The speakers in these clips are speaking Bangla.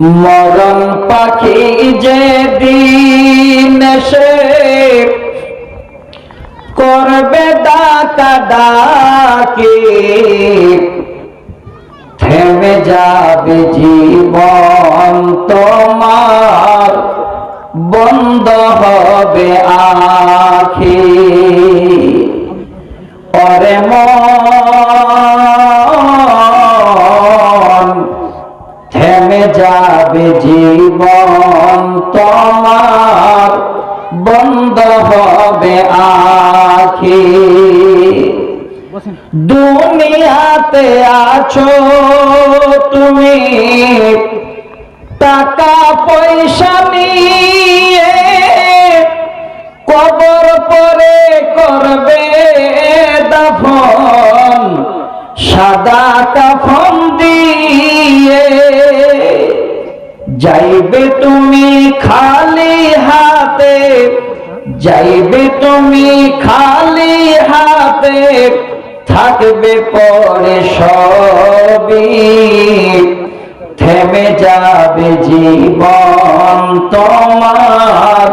মরণ পাখি যে দিন সে করবে ডাকা ডাকি, থেমে যাবে জীবন তোমার, বন্ধ হবে আখি। পরে মন যাবে জীবন তোমার বন্ধ হবে আখি দুনিয়াতে আছো তুমি টাকা পয়সা নিয়ে কবর পরে করবে দাফন সাদা কাফন যাইবে তুমি খালি হাতে, যাইবে তুমি খালি হাতে, থাকবে পরে সবই। থেমে যাবে জীবন তোমার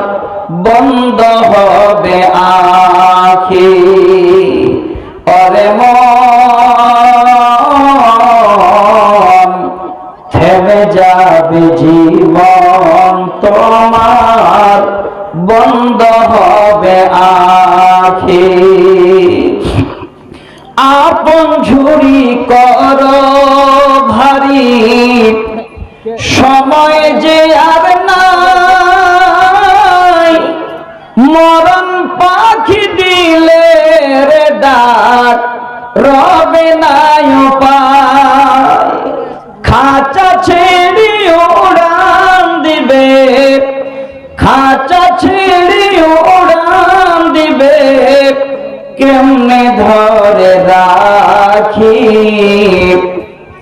কেমনে ধরে রাখি?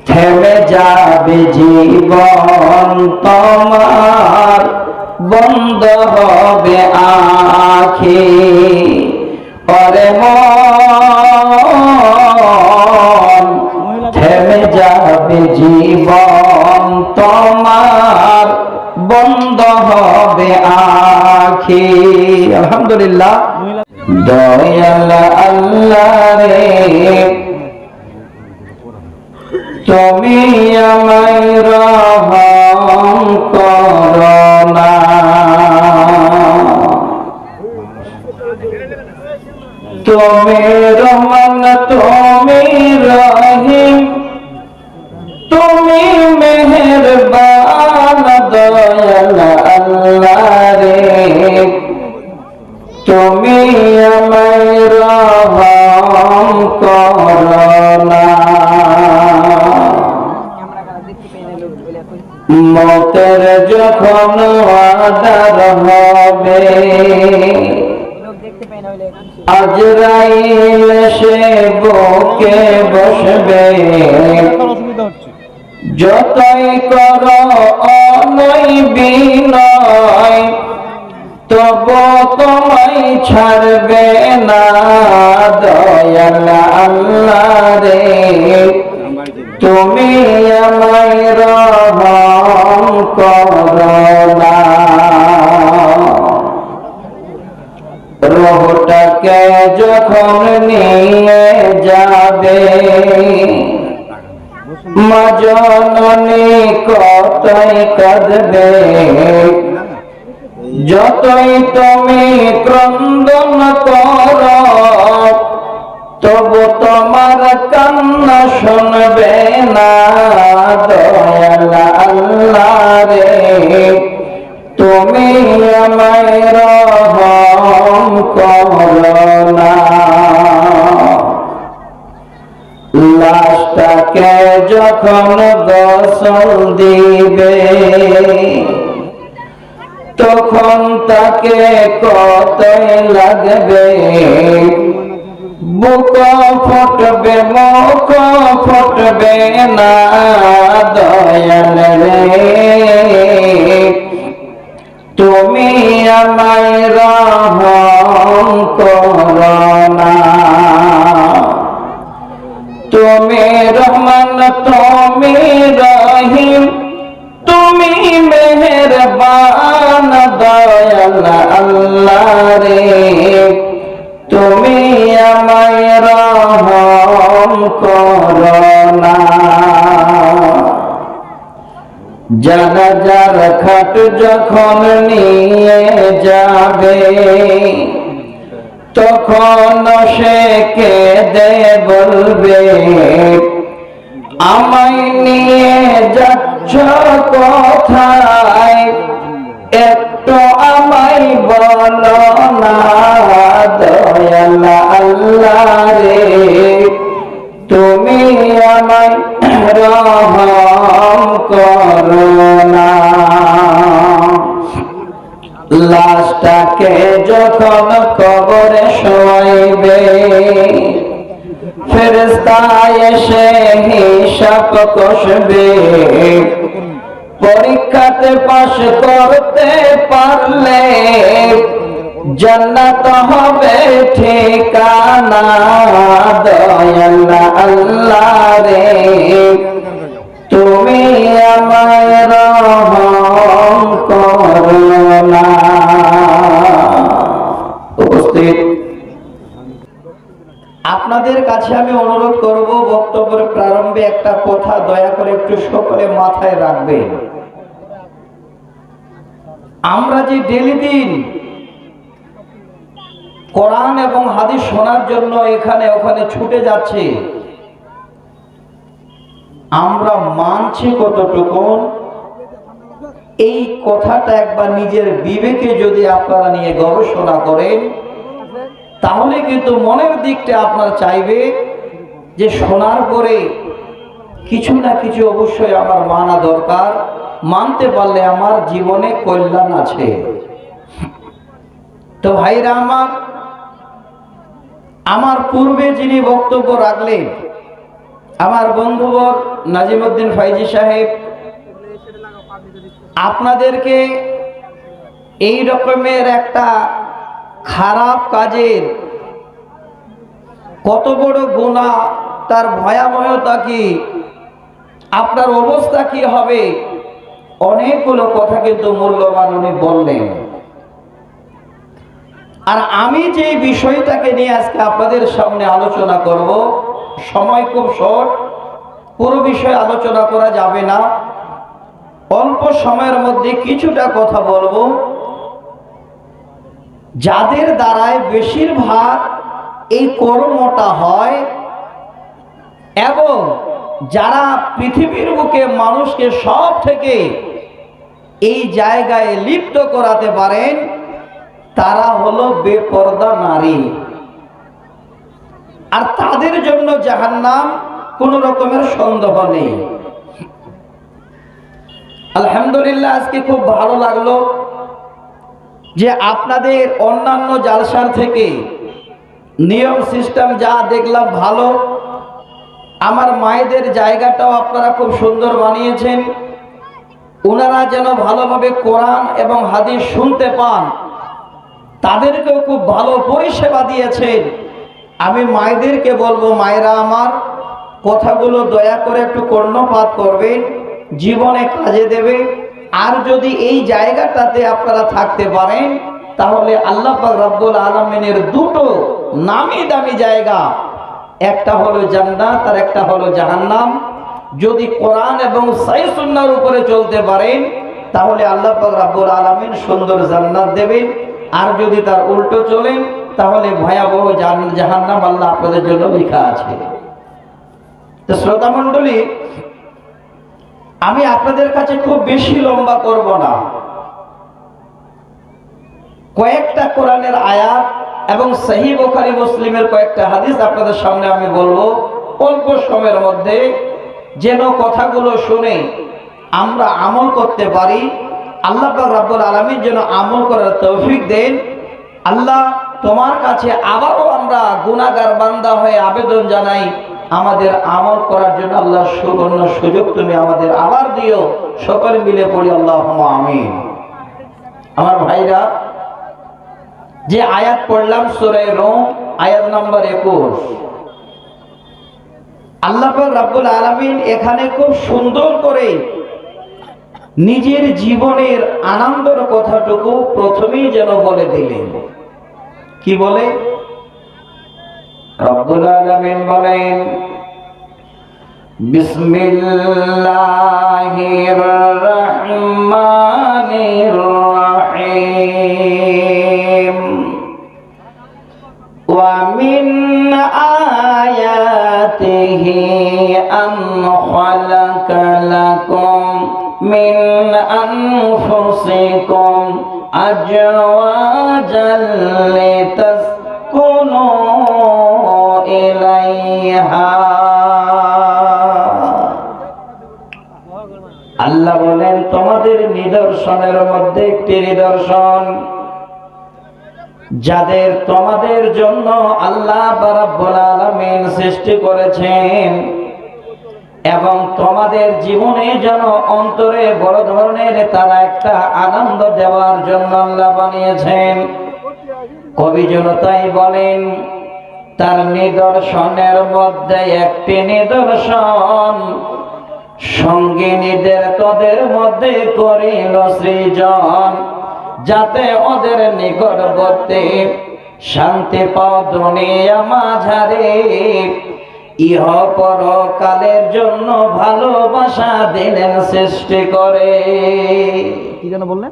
থেমে যাবে জীবন তোমার, বন্ধ হবে আখি। পরে থেমে যাবে জীবন তোমার, বন্ধ হবে আখি। আলহামদুলিল্লাহ। দয়াল আল্লাহ রে। তুমি আদার হবে আজরাইল সে বকে বসবে যতই কর অনয় বিনয় তব তোমায় ছাড়বে না দয়াল আল্লাহ রে তুমি আমায় রোহটাকে যখন নিয়ে যাবে, মা জননী কতই কাঁদবে? যতই তুমি ক্রন্দন কর, তবু তোমার কান্না শুনবে না রে। তুমি আমায় লাশটাকে যখন গোসল দিবে, তখন তাকে কত লাগবে। বুক ফটবে, মুখ ফটবে না, দয়াল রে। তুমি আমায় রহম করনা। তুমি রহমান, তুমি রহিম, তুমি মেহেরবান, দয়াল আল্লাহ রে। তুমি আমায় রহম করোনা। যারা যার খাট যখন নিয়ে যাবে তখন সে কেঁদে বলবে, আমায় নিয়ে যাচ্ছ কোথায়? একটু আমায় বলো না, দয়াল আল্লাহ রে। লাশটাকে যখন কবরে শোয়াইবে এসে হিসাব কষবে। পরীক্ষাতে পাশ করতে পারলে জান্নাত হবে ঠিকানা দয়াল আল্লাহ রে। আপনাদের কাছে আমি অনুরোধ করব, বক্তব্যের প্রারম্ভে একটা কথা দয়া করে একটু সকলে মাথায় রাখবেন। আমরা যে ডেলি দিন কোরআন এবং হাদিস শোনার জন্য এখানে ওখানে ছুটে যাচ্ছে, আমরা মানছি কতটুকু? এই কথাটা একবার নিজের বিবেকে যদি আপনারা নিয়ে গবেষণা করেন তাহলে কিন্তু মনের দিকটা আপনার চাইবে যে শোনার পরে কিছু না কিছু অবশ্যই আমার মানা দরকার, মানতে পারলে আমার জীবনে কল্যাণ আছে। তো ভাইরা আমার আমার পূর্বে যিনি বক্তব্য রাখলেন, আমার বন্ধুবর নাজিমুদ্দিন ফাইজি সাহেব, আপনাদেরকে এই রকমের একটা খারাপ কাজের কত বড় গুণা, তার ভয়াবহতা কি? আপনার অবস্থা কি হবে? অনেকগুলো কথা কিন্তু মূল্যবান উনি বললেন। আর আমি যে বিষয়টাকে নিয়ে আজকে আপনাদের সামনে আলোচনা করব, সময় খুব শর্ট, পুরো বিষয়ে আলোচনা করা যাবে না। অল্প সময়ের মধ্যে কিছুটা কথা বলব। যাদের দ্বারায় বেশিরভাগ এই কর্মটা হয়, এবং যারা পৃথিবীর বুকে মানুষকে সব থেকে এই জায়গায় লিপ্ত করাতে পারেন, তারা হলো বেপর্দা নারী। আর তাদের জন্য জাহান্নাম কোন রকমের সন্দেহ নেই। আলহামদুলিল্লাহ, আজকে খুব ভালো লাগল। যে আপনাদের অন্যান্য জালসার থেকে নিয়ম সিস্টেম যা দেখলাম ভালো, আমার মায়েদের জায়গাটাও আপনারা খুব সুন্দর বানিয়েছেন। ওনারা যেন ভালোভাবে কোরআন এবং হাদিস শুনতে পান, তাদেরকেও খুব ভালো পরিষেবা দিয়েছেন। আমি মায়েদেরকে বলব, মায়েরা আমার কথাগুলো দয়া করে একটু কর্ণপাত করবেন, জীবনে কাজে দেবে আর যদি এই জায়গাটাতে আপনারা থাকতে পারেন, তাহলে আল্লাহ রব্বুল আলমিনের দুটো নামি দামি জায়গা। একটা হলো জান্নাত, আর একটা হলো জাহান্নাম। যদি কোরআন এবং সাইসুন্নার উপরে চলতে পারেন, তাহলে আল্লাহ রাব্বুল আলমিন সুন্দর জান্নাত দেবেন। আর যদি তার উল্টো চলেন, তাহলে ভয়াবহ জাহান্নাম আল্লাহ আপনাদের জন্য লেখা আছে। তো শ্রোতা মণ্ডলী আমি আপনাদের কাছে খুব বেশি লম্বা করব না। কয়েকটা কোরআনের আয়াত এবং সহি বোখারি মুসলিমের কয়েকটা হাদিস আপনাদের সামনে আমি বলব। অল্প সময়ের মধ্যে যেন কথাগুলো শুনে আমরা আমল করতে পারি। আল্লাহ রাব্বুল আলামিন যেন আমল করার তৌফিক দেন। আল্লাহ তোমার কাছে আবারও আমরা গুনাহগার বান্দা হয়ে আবেদন জানাই। আমাদের আমল করার জন্য আল্লাহ সুবর্ণ সুযোগ তুমি আমাদের আবার দিও। সকলে মিলে পড়ি আল্লাহ আমিন। আমার ভাইরা, যে আয়াত পড়লাম সুরায় রোম, আয়াত নাম্বার একুশ। আল্লাহ রাব্বুল আলামিন এখানে খুব সুন্দর করে নিজের জীবনের আনন্দের কথাটুকু প্রথমেই যেন বলে দিলেন। কি বলে? রব্বুল আলামিন বলেন বিসমিল্লাহির রহমানির রহিম। ওয়া মিন আয়াতিহি আন খালাকা লাকুম মিন আনফুসিকুম আজওয়াজাল লিতা আল্লাহ বলেন, তোমাদের নিদর্শনের মধ্যে একটি নিদর্শন। যাদের তোমাদের জন্য আল্লাহ রাব্বুল সৃষ্টি করেছেন এবং তোমাদের জীবনে যেন অন্তরে বড় ধরনের তারা একটা আনন্দ দেওয়ার জন্য আল্লাহ বানিয়েছেন। কবি জনতাই বলেন, তার নিদর্শনের মধ্যে একটি নিদর্শন সঙ্গিনীদের তোদের মধ্যে করিল সৃজন। যাতে ওদের নিকটবর্তী শান্তি পাও দুনিয়া মাঝারে। ইহ পরকালের জন্য ভালোবাসা দিলেন সৃষ্টি করে। কি যেন বললেন?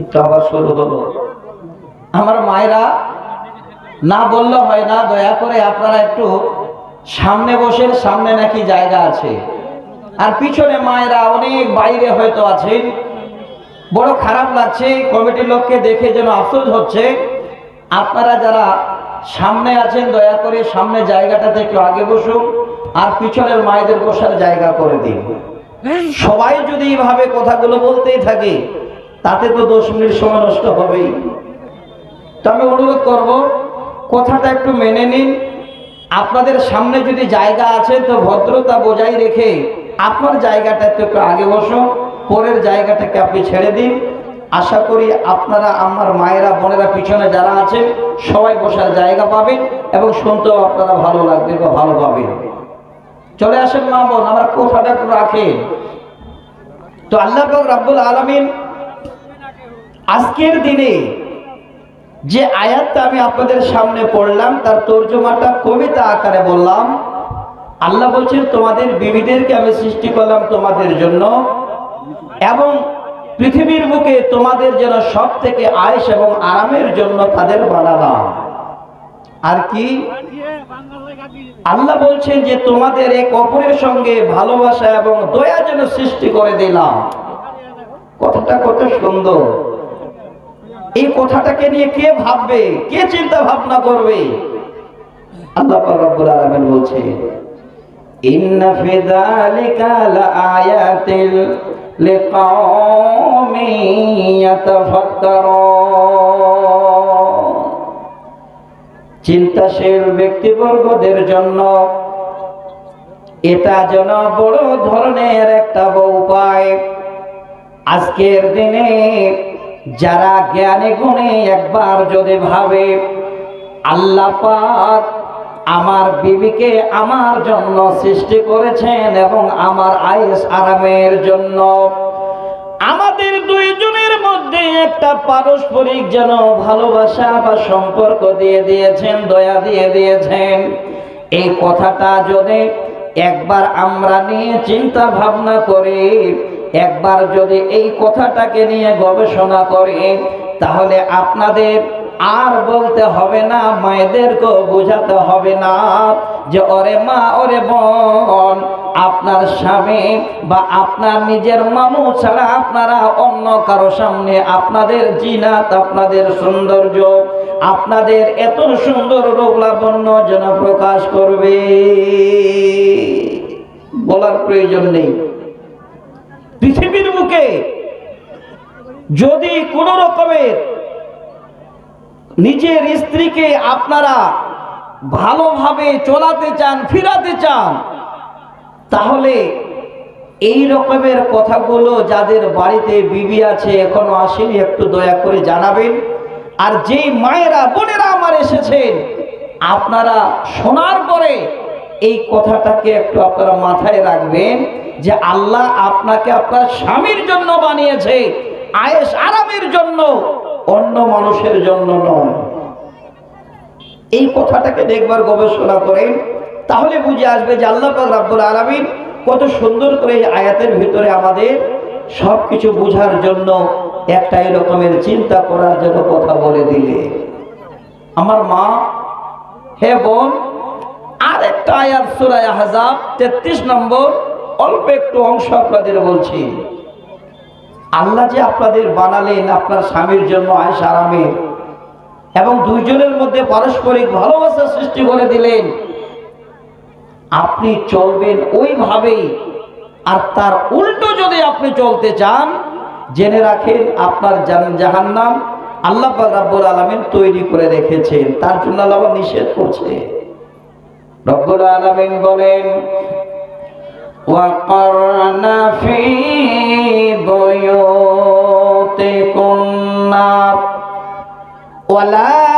একটু আবার শুরু হলো। আমার মায়েরা না বললে হয় না দয়া করে আপনারা একটু সামনে বসে সামনে নাকি জায়গা আছে। আর পিছনে মায়েরা অনেক বাইরে হয়তো আছেন। বড় খারাপ লাগছে কমিটির লোককে দেখে যেন আফসোস হচ্ছে। আপনারা যারা সামনে আছেন দয়া করে সামনে জায়গাটাতে একটু আগে বসুন আর পিছনের মায়েদের বসার জায়গা করে দিন। সবাই যদি এইভাবে কথাগুলো বলতেই থাকে তাতে তো দশ মিনিট সময় নষ্ট হবেই। তো আমি অনুরোধ করব কথাটা একটু মেনে নিন আপনাদের সামনে যদি জায়গা আছে, তো ভদ্রতা বজায় রেখে আপনার জায়গাটা একটু আগে বসুন পরের জায়গাটাকে আপনি ছেড়ে দিন। আশা করি আপনারা, আমার মায়েরা, বোনেরা পিছনে যারা আছেন সবাই বসার জায়গা পাবেন এবং শুনতেও আপনারা ভালো লাগবে বা ভালো পাবেন। চলে আসেন মা বোন, আমার কথাটা একটু রাখেন। তো আল্লাহ রাব্বুল আলামিন আজকের দিনে যে আয়াতটা আমি আপনাদের সামনে পড়লাম, তার তর্জমাটা কবিতা আকারে বললাম, আল্লাহ বলছেন, তোমাদের বিবিদেরকে আমি সৃষ্টি করলাম তোমাদের জন্য এবং পৃথিবীর বুকে তোমাদের যেন সব থেকে আয়েস এবং আরামের জন্য তাদের বানালাম। আর কি? আল্লাহ বলছেন যে, তোমাদের এক অপরের সঙ্গে ভালোবাসা এবং দয়া যেন সৃষ্টি করে দিলাম। কথাটা কত সুন্দর। এই কথাটাকে নিয়ে কে ভাববে? কে চিন্তা ভাবনা করবে? আল্লাহ আলামিন বলছে ইন্না ফি যালিকা লিকাওমিন চিন্তাশীল ব্যক্তিবর্গদের জন্য এটা যেন বড় ধরনের একটা উপায়। আজকের দিনে যারা জ্ঞানে গুণে একবার যদি ভাবে, আল্লাহ পাক আমার বিবিকে আমার জন্য সৃষ্টি করেছেন এবং আমার আয়েস আরামের জন্য। আমাদের দুইজনের মধ্যে একটা পারস্পরিক যেন ভালোবাসা বা সম্পর্ক দিয়ে দিয়েছেন, দয়া দিয়ে দিয়েছেন। এই কথাটা যদি একবার আমরা নিয়ে চিন্তা ভাবনা করি একবার যদি এই কথাটাকে নিয়ে গবেষণা করি তাহলে আপনাদের আর বলতে হবে না, মায়েদেরকেও বোঝাতে হবে না যে, ওরে মা, ওরে বোন, আপনার স্বামী বা আপনার নিজের মামু ছাড়া আপনারা অন্য কারও সামনে আপনাদের জিনাত, আপনাদের সৌন্দর্য, আপনাদের এত সুন্দর রূপ লাবণ্য যেন প্রকাশ করবে? বলার প্রয়োজন নেই। পৃথিবীর বুকে যদি কোন রকমের নিজের স্ত্রীকে আপনারা ভালোভাবে চলাতে চান, ফিরাতে চান, তাহলে এই রকমের কথাগুলো যাদের বাড়িতে বিবি আছে, এখনও আসেনি, একটু দয়া করে জানাবেন। আর যেই মায়েরা, বোনেরা আমার এসেছেন, আপনারা শোনার পরে এই কথাটাকে একটু আপনারা মাথায় রাখবেন। যে আল্লাহ আপনাকে আপনার স্বামীর জন্য বানিয়েছে আয়েস আরামের জন্য, অন্য মানুষের জন্য নয়। এই কথাটাকে দেখবার গবেষণা করেন, তাহলে বুঝে আসবে যে আল্লাহ রাব্বুল আলামিন কত সুন্দর করে আয়াতের ভিতরে আমাদের সব কিছু বোঝার জন্য একটা রকমের চিন্তা করার জন্য কথা বলে দিলে। আমার মা, হে বোন আর একটা আয়াত সুরায় আহজাব তেত্রিশ নম্বর অল্প একটু অংশ আপনাদের বলছি। আল্লাহ যে আপনাদের বানালেন আপনার স্বামীর জন্য আয়স আরামের এবং দুইজনের মধ্যে পারস্পরিক ভালোবাসা সৃষ্টি করে দিলেন, আপনি চলবেন ওইভাবেই। আর তার উল্টো যদি আপনি চলতে চান, জেনে রাখেন আপনার জাহান্নাম আল্লাহ পাক রাব্বুল আলামিন তৈরি করে রেখেছেন। তার জন্য আল্লাহ নিষেধ করছে। রব্বুল আলামিন বলেন وقرن في بيوتكن ولا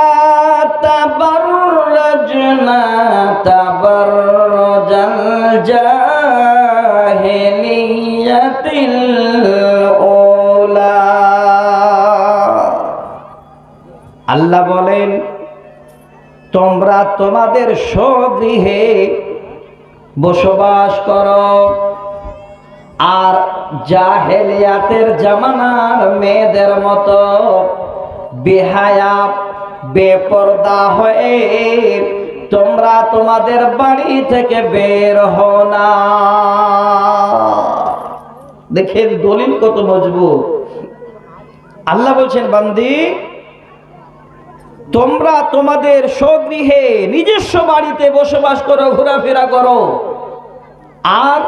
تبرجن تبرج الجاهلية الأولى আল্লাহ বলেন তোমরা তোমাদের স্বগৃহে বসবাস করো। আর জাহেলিয়াতের জামানার মেয়েদের মতো বেহায়া, বেপর্দা হয়ে তোমরা তোমাদের বাড়ি থেকে বের হও না। দেখেন দলিল কত মজবুত। আল্লাহ বলছেন, বান্দি তোমরা তোমাদের স্বগৃহে নিজস্ব বাড়িতে বসবাস করো, ঘোরাফেরা করো। আর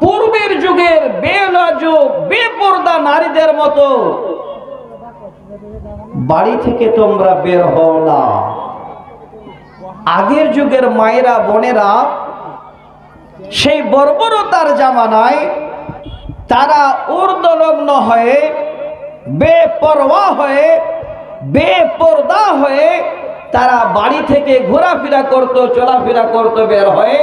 পূর্বের যুগের বেলাযুগ বেপর্দা নারীদের মতো বাড়ি থেকে তোমরা বের হও না। আগের যুগের মায়েরা, বোনেরা সেই বর্বরতার জামানায় তারা ঊর্ধ্বলগ্ন হয়ে, বেপরোয়া হয়ে বেপর্দা হয়ে তারা বাড়ি থেকে ঘোরাফেরা করত, চলাফেরা করত, বের হয়ে।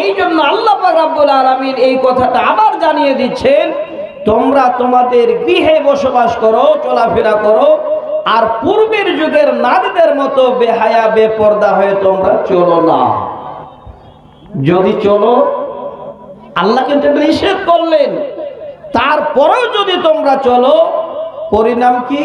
এই জন্য আল্লাহ রাব্বুল আলামিন এই কথাটা আবার জানিয়ে দিচ্ছেন, তোমরা তোমাদের গৃহে বসবাস করো, চলাফেরা করো, আর পূর্বের যুগের নারীদের মতো বেহায়া, বেপর্দা হয়ে তোমরা চলো না। যদি চলো, আল্লাহ কিন্তু নিষেধ করলেন। তারপরেও যদি তোমরা চলো, পরিণাম কি?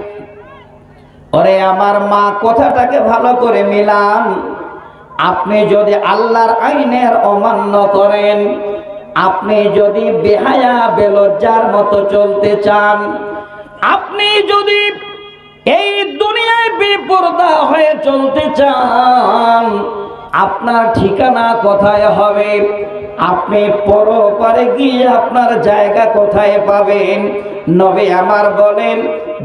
ওরে আমার মা কথাটাকে ভালো করে মিলান। আপনি যদি আল্লাহর আইনের অমান্য করেন, আপনি যদি বেহায়া, বেলজ্জার মতো চলতে চান, আপনি যদি এই দুনিয়ায় বেপরদা হয়ে চলতে চান, আপনার ঠিকানা কোথায় হবে? আপনি পরপারে গিয়ে আপনার জায়গা কোথায় পাবেন? নবে আমার বলেন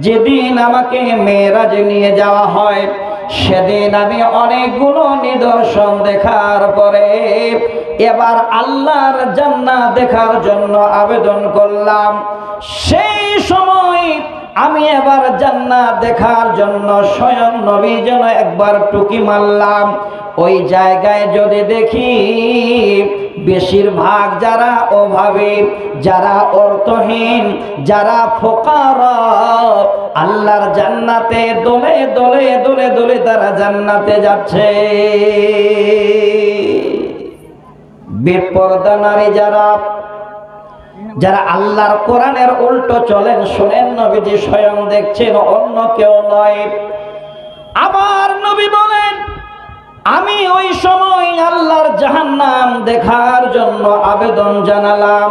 যেদিন আমাকে মেয়েরাজ নিয়ে যাওয়া হয়, সেদিন আমি অনেকগুলো নিদর্শন দেখার পরে এবার আল্লাহর জান্না দেখার জন্য আবেদন করলাম। সেই সময় আমি এবার জান্নাত দেখার জন্য স্বয়ং নবী যেন একবার টুকি মারলাম। ওই জায়গায় যদি দেখি বেশিরভাগ যারা অভাবে, যারা অর্থহীন, যারা ফোকার, আল্লাহর জান্নাতে দোলে দোলে দোলে দোলে তারা জান্নাতে যাচ্ছে। বেপরদা নারী যারা যারা আল্লাহর কোরআনের উল্টো চলেন, শোনেন নবীজি, স্বয়ং দেখছেন অন্য কেউ নয়। আমার নবী বলেন, আমি ওই সময় আল্লাহর জাহান্নাম দেখার জন্য আবেদন জানালাম।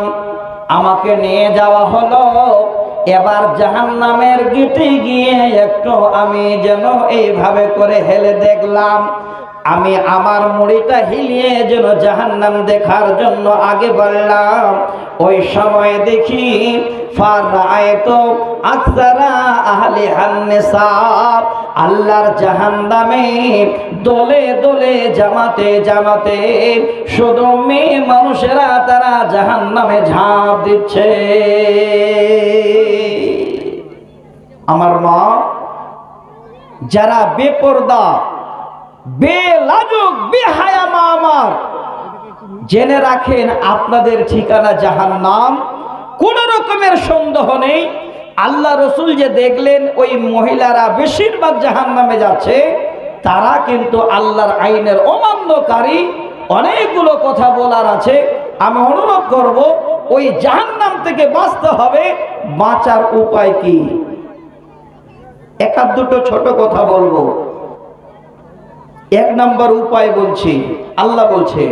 আমাকে নিয়ে যাওয়া হলো। এবার জাহান্নামের গিটে গিয়ে একটু আমি যেন এইভাবে করে হেলে দেখলাম। আমি আমার মুড়িটা হিলিয়ে যেন জাহান্নাম দেখার জন্য আগে বললাম, ওই সময় দেখি আল্লাহর জাহান্নামে দলে দলে, জামাতে জামাতে শুধু মেয়ে মানুষেরা তারা জাহান্নামে ঝাঁপ দিচ্ছে। আমার মা, যারা বেপরদা বেলাজুক, বেহায়া মা আমার জেনে রাখেন আপনাদের ঠিকানা জাহান্নাম। কোন রকমের সন্দেহ নেই। আল্লাহ রসুল যে দেখলেন, ওই মহিলারা বেশিরভাগ জাহান্নামে যাচ্ছে। তারা কিন্তু আল্লাহর আইনের অমান্যকারী। অনেকগুলো কথা বলার আছে। আমি অনুরোধ করব, ওই জাহান্নাম থেকে বাঁচতে হবে। বাঁচার উপায় কি? একাধ দুটো ছোট কথা বলব। এক নাম্বার উপায় বলছি আল্লাহ বলছে